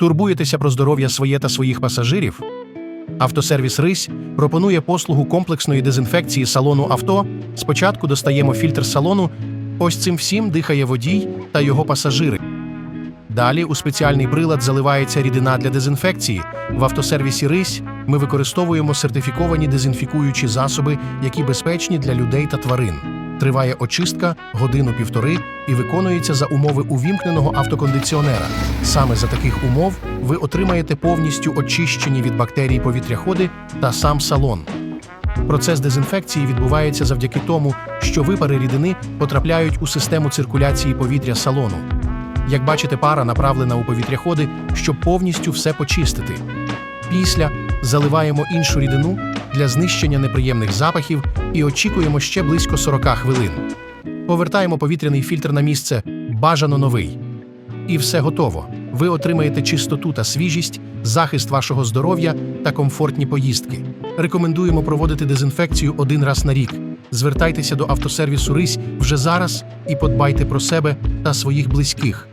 Турбуєтеся про здоров'я своє та своїх пасажирів? Автосервіс Рись пропонує послугу комплексної дезінфекції салону авто. Спочатку достаємо фільтр салону. Ось цим всім дихає водій та його пасажири. Далі у спеціальний прилад заливається рідина для дезінфекції. В автосервісі Рись ми використовуємо сертифіковані дезінфікуючі засоби, які безпечні для людей та тварин. Триває очистка годину-півтори і виконується за умови увімкненого автокондиціонера. Саме за таких умов ви отримаєте повністю очищені від бактерій повітряходи та сам салон. Процес дезінфекції відбувається завдяки тому, що випари рідини потрапляють у систему циркуляції повітря салону. Як бачите, пара направлена у повітряходи, щоб повністю все почистити. Після заливаємо іншу рідину для знищення неприємних запахів і очікуємо ще близько 40 хвилин. Повертаємо повітряний фільтр на місце, бажано новий. І все готово. Ви отримаєте чистоту та свіжість, захист вашого здоров'я та комфортні поїздки. Рекомендуємо проводити дезінфекцію один раз на рік. Звертайтеся до автосервісу Рись вже зараз і подбайте про себе та своїх близьких.